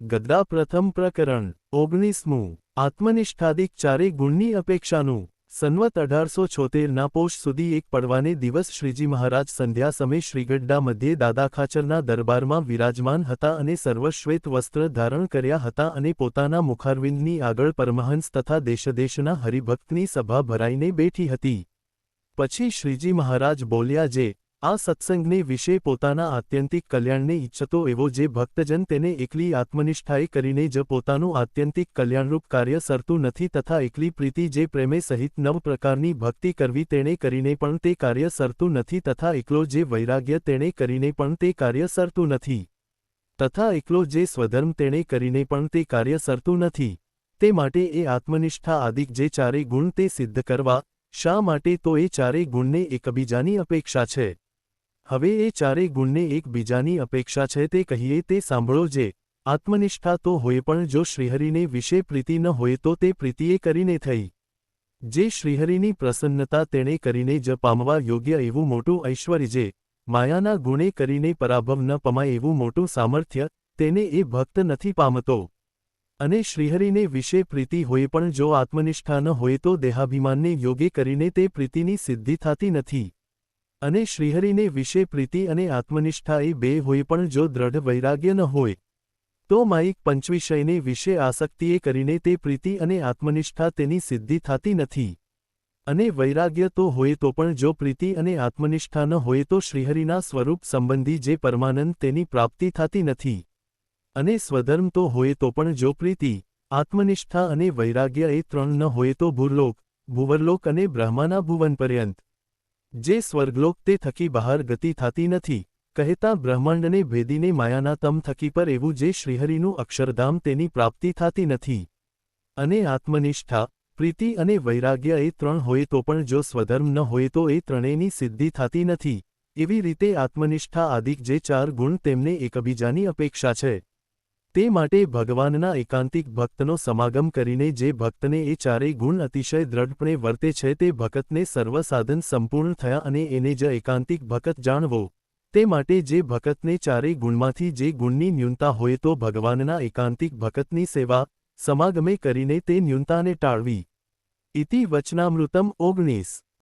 ગદ્દા પ્રથમ પ્રકરણ, ઓગણીસમું, આત્મનિષ્ઠાદિક ચારે ગુણની અપેક્ષાનું, સન્વત અઢારસો છોતેરના પોષ સુધી એક પડવાને દિવસ શ્રીજી મહારાજ સંધ્યા સમય શ્રીગઢડા મધ્યે દાદા ખાચરના દરબારમાં વિરાજમાન હતા અને સર્વશ્વેત વસ્ત્ર ધારણ કર્યા હતા અને પોતાના મુખારવિંદની આગળ પરમહંસ તથા દેશદેશના હરિભક્તની સભા ભરાઈને બેઠી હતી. પછી શ્રીજી મહારાજ બોલ્યા, જે આ સત્સંગને વિશે પોતાના આત્યંતિક કલ્યાણને ઈચ્છતો એવો જે ભક્તજન તેને એકલી આત્મનિષ્ઠાએ કરીને જ પોતાનું આત્યંતિક કલ્યાણરૂપ કાર્ય સરતું નથી તથા એકલી પ્રીતિ જે પ્રેમે સહિત નવ પ્રકારની ભક્તિ કરવી તેણે કરીને પણ તે કાર્ય સરતું નથી તથા એકલો જે વૈરાગ્ય તેણે કરીને પણ તે કાર્ય સરતું નથી. તથા એકલો જે સ્વધર્મ તેણે કરીને પણ તે કાર્ય સરતું નથી. તે માટે એ આત્મનિષ્ઠા આદિક જે ચારે ગુણ તે સિદ્ધ કરવા, શા માટે તો એ ચારે ગુણને એકબીજાની અપેક્ષા છે? હવે એ ચારે ગુણને એકબીજાની અપેક્ષા છે તે કહીએ તે સાંભળો જે આત્મનિષ્ઠા તો હોય પણ જો શ્રીહરિને વિશે પ્રીતિ ન હોય તો તે પ્રીતિએ કરીને થઈ. જે શ્રીહરિની પ્રસન્નતા તેણે કરીને જ પામવા યોગ્ય એવું મોટું ઐશ્વર્ય જે માયાના ગુણે કરીને પરાભવ ન પમાય એવું મોટું સામર્થ્ય તેને એ ભક્ત નથી પામતો. અને શ્રીહરિને વિશે પ્રીતિ હોય પણ જો આત્મનિષ્ઠા ન હોય તો દેહાભિમાનને યોગે કરીને તે પ્રીતિની સિદ્ધિ થતી નથી. અને શ્રીહરિને વિશે પ્રીતિ અને આત્મનિષ્ઠા એ બે હોય પણ જો દ્રઢ વૈરાગ્ય ન હોય, તો માઇક પંચવિષયને વિશે આસક્તિએ કરીને તે પ્રીતિ અને આત્મનિષ્ઠા તેની સિદ્ધિ થતી નથી. અને વૈરાગ્ય તો હોય તો પણ જો પ્રીતિ અને આત્મનિષ્ઠા ન હોય તો શ્રીહરિના સ્વરૂપ સંબંધી જે પરમાનંદ તેની પ્રાપ્તિ થતી નથી. અને સ્વધર્મ તો હોય તો પણ જો પ્રીતિ, આત્મનિષ્ઠા અને વૈરાગ્ય એ ત્રણ ન હોય તો ભૂરલોક, ભુવરલોક અને બ્રહ્માના ભુવન પર્યંત જે સ્વર્ગલોક તે થકી બહાર ગતિ થતી નથી, કહેતા બ્રહ્માંડને ભેદીને માયાના તમ થકી પર એવું જે શ્રીહરિનું અક્ષરધામ તેની પ્રાપ્તિ થતી નથી. અને આત્મનિષ્ઠા, પ્રીતિ અને વૈરાગ્ય એ ત્રણ હોય તો પણ જો સ્વધર્મ ન હોય તો એ ત્રણેયની સિદ્ધિ થતી નથી. એવી રીતે આત્મનિષ્ઠા આદિક જે ચાર ગુણ તેમને એકબીજાની અપેક્ષા છે. તે માટે ભગવાનના એકાંતિક ભક્તનો સમાગમ કરીને જે ભક્તને એ ચારેય ગુણ અતિશય દ્રઢપણે વર્તે છે તે ભક્તને સર્વસાધન સંપૂર્ણ થયા અને એને જ એકાંતિક ભક્ત જાણવો. તે માટે જે ભક્તને ચારેય ગુણમાંથી જે ગુણની ન્યૂનતા હોય તો ભગવાનના એકાંતિક ભક્તની સેવા, સમાગમે કરીને તે ન્યૂનતાને ટાળવી. ઇતિ વચનામૃતમ ઓગણીસ.